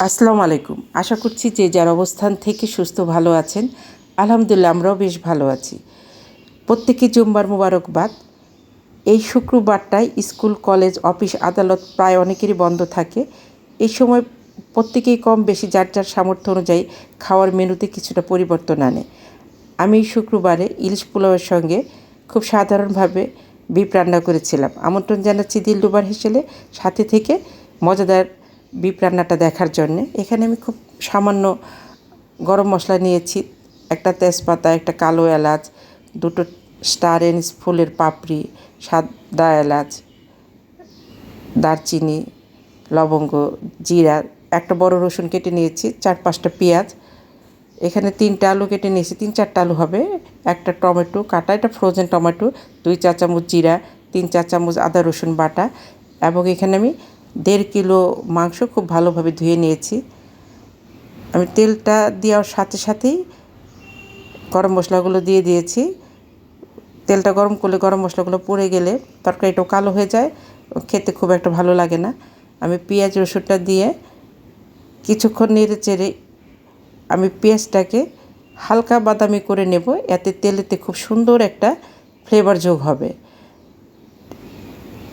আসসালামু আলাইকুম। আশা করছি যে যার অবস্থান থেকে সুস্থ ভালো আছেন, আলহামদুলিল্লাহ আমরাও বেশ ভালো আছি। প্রত্যেকে জুম্বার মুবারকবাদ। এই শুক্রবারটায় স্কুল, কলেজ, অফিস, আদালত প্রায় অনেকেরই বন্ধ থাকে। এই সময় প্রত্যেকেই কম বেশি যার যার সামর্থ্য অনুযায়ী খাওয়ার মেনুতে কিছুটা পরিবর্তন আনে। আমি শুক্রবারে ইলিশ পোলাওয়ের সঙ্গে খুব সাধারণভাবে বিপ রান্না করেছিলাম। আমন্ত্রণ জানাচ্ছি দিলডুবার হিসেবে সাথে থেকে মজাদার বিপ রান্নাটা দেখার জন্যে। এখানে আমি খুব সামান্য গরম মশলা নিয়েছি। একটা তেজপাতা, একটা কালো এলাচ, দুটো স্টার এনিস ফুলের পাপড়ি, সাদা এলাচ, দারচিনি, লবঙ্গ, জিরা, একটা বড় রসুন কেটে নিয়েছি, চার পাঁচটা পেঁয়াজ। এখানে তিনটা আলু কেটে নিয়েছি, তিন চারটা আলু হবে। একটা টমেটো কাটা, এটা ফ্রোজেন টমেটো, দুই চা চামচ জিরা, তিন চা চামচ আদা রসুন বাটা এবং এখানে আমি দেড় কিলো মাংস খুব ভালোভাবে ধুয়ে নিয়েছি। আমি তেলটা দেওয়ার সাথে সাথেই গরম মশলাগুলো দিয়ে দিয়েছি। তেলটা গরম করলে গরম মশলাগুলো পড়ে গেলে তরকারিটাও কালো হয়ে যায়, খেতে খুব একটা ভালো লাগে না। আমি পেঁয়াজ রসুনটা দিয়ে কিছুক্ষণ নেড়ে চেড়ে আমি পেঁয়াজটাকে হালকা বাদামি করে নেব, এতে তেলেতে খুব সুন্দর একটা ফ্লেভার যোগ হবে।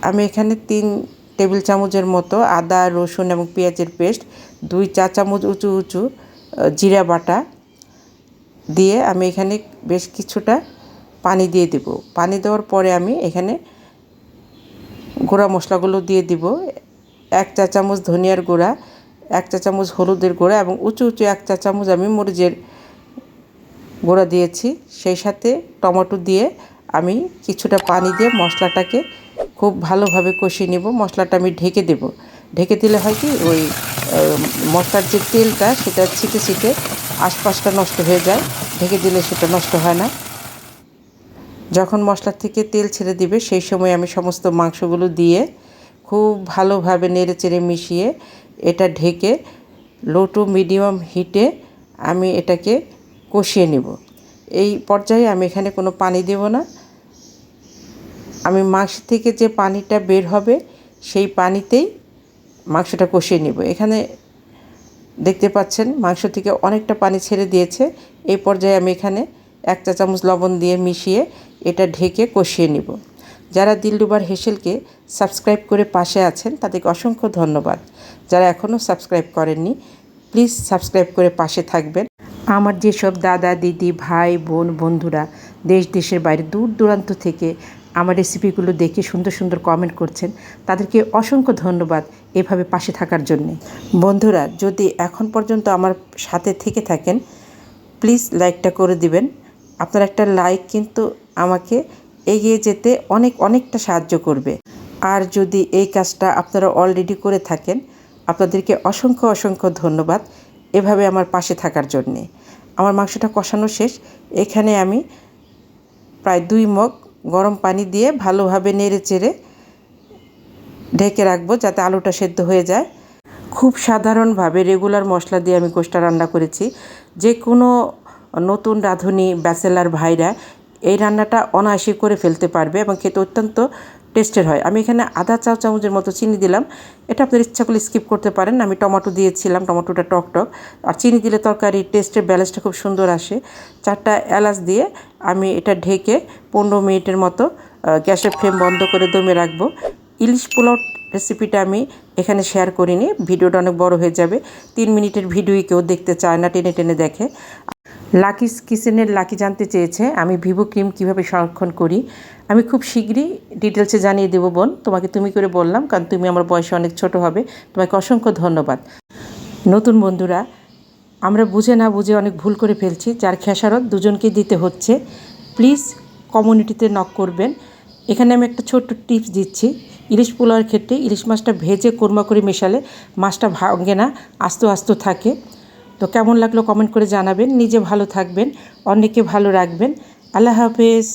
আমি এখানে তিন টেবিল চামচের মতো আদা, রসুন এবং পেঁয়াজের পেস্ট, দুই চা চামচ উঁচু উঁচু জিরা বাটা দিয়ে আমি এখানে বেশ কিছুটা পানি দিয়ে দেব। পানি দেওয়ার পরে আমি এখানে গুঁড়া মশলাগুলো দিয়ে দিব। এক চা চামচ ধনিয়ার গুঁড়া, এক চা চামচ হলুদের গুঁড়া এবং উঁচু উঁচু এক চা চামচ আমি মরিচের গুঁড়া দিয়েছি। সেই সাথে টমেটো দিয়ে আমি কিছুটা পানি দিয়ে মশলাটাকে খুব ভালোভাবে কষিয়ে নেব। মশলাটা আমি ঢেকে দেব। ঢেকে দিলে হয় কি ওই মশলার যে তেলটা সেটা ছিটে ছিটে আশপাশটা নষ্ট হয়ে যায়। ঢেকে দিলে সেটা নষ্ট হয় না। যখন মশলার থেকে তেল ছেড়ে দিবে, সেই সময় আমি সমস্ত মাংসগুলো দিয়ে খুব ভালোভাবে নেড়ে চেড়ে মিশিয়ে এটা ঢেকে লো টু মিডিয়াম হিটে আমি এটাকে কষিয়ে নেব। এই পর্যায়ে আমি এখানে কোনো পানি দেব না। আমি মাংস থেকে যে পানিটা বের হবে, সেই পানিতেই মাংসটা কষিয়ে নেব। এখানে দেখতে পাচ্ছেন, মাংস থেকে অনেকটা পানি ছেড়ে দিয়েছে। এই পর্যায়ে আমি এখানে এক চা চামচ লবণ দিয়ে মিশিয়ে এটা ঢেকে কষিয়ে নিব। যারা দিলডুবার হেসেলকে সাবস্ক্রাইব করে পাশে আছেন, তাদেরকে অসংখ্য ধন্যবাদ। যারা এখনও সাবস্ক্রাইব করেননি, প্লিজ সাবস্ক্রাইব করে পাশে থাকবেন। আমার যেসব দাদা, দিদি, ভাই, বোন, বন্ধুরা দেশ দেশের বাইরে দূর দূরান্ত থেকে আমার রেসিপিগুলো দেখে সুন্দর সুন্দর কমেন্ট করছেন। তাদেরকে অসংখ্য ধন্যবাদ এভাবে পাশে থাকার জন্যে। বন্ধুরা, যদি এখন পর্যন্ত আমার সাথে থেকে থাকেন প্লিজ লাইকটা করে দিবেন। আপনার একটা লাইক কিন্তু আমাকে এগিয়ে যেতে অনেক, অনেকটা সাহায্য করবে। আর যদি এই কাজটা আপনারা অলরেডি করে থাকেন, আপনাদেরকে অসংখ্য অসংখ্য ধন্যবাদ এভাবে আমার পাশে থাকার জন্যে। আমার মাংসটা কষানো শেষ। এখানে আমি প্রায় দুই মগ গরম পানি দিয়ে ভালোভাবে নেড়ে চেড়ে ঢেকে রাখব যাতে আলুটা সেদ্ধ হয়ে যায়। খুব সাধারণভাবে রেগুলার মশলা দিয়ে আমি কোষ্টা রান্না করেছি। যে কোনো নতুন রাঁধুনি, ব্যাচেলার ভাইরা এই রান্নাটা অনায়াসে করে ফেলতে পারবে এবং খেতে অত্যন্ত টেস্টের হয়। আমি এখানে আধা চা চামচের মতো চিনি দিলাম। এটা আপনার ইচ্ছা করলে স্কিপ করতে পারেন। আমি টমেটো দিয়েছিলাম, টমেটোটা টক টক। আর চিনি দিলে তরকারি টেস্টের ব্যালেন্সটা খুব সুন্দর আসে। চারটা এলাচ দিয়ে আমি এটা ঢেকে পনেরো মিনিটের মতো গ্যাসের ফ্লেম বন্ধ করে দমে রাখব। ইলিশ পোলাও রেসিপিটা আমি এখানে শেয়ার করিনি। ভিডিওটা অনেক বড় হয়ে যাবে। তিন মিনিটের ভিডিওই কেউ দেখতে চায় না, টেনে টেনে দেখে। লাকিস কিচেনের লাকি জানতে চেয়েছে, আমি ভিভো ক্রিম কীভাবে সংরক্ষণ করি? আমি খুব শীঘ্রই ডিটেলসে জানিয়ে দেবো বোন, তোমাকে তুমি করে বললাম, কারণ তুমি আমার বয়সে অনেক ছোট হবে, তোমাকে অসংখ্য ধন্যবাদ। নতুন বন্ধুরা, আমরা বুঝে না বুঝে অনেক ভুল করে ফেলছি, যার খেসারত দুজনকে দিতে হচ্ছে। প্লিজ কমিউনিটিতে নক করবেন। এখানে আমি একটা ছোট্ট টিপস দিচ্ছি। ইলিশ পোলাওয়ের ক্ষেত্রে ইলিশ মাছটা ভেজে কোরমা করে মেশালে মাছটা ভাঙে না, আস্ত আস্ত থাকে। তো কেমন লাগল কমেন্ট করে জানাবেন। নিজে ভালো থাকবেন অন্যকে ভালো রাখবেন। আল্লাহ হাফেজ।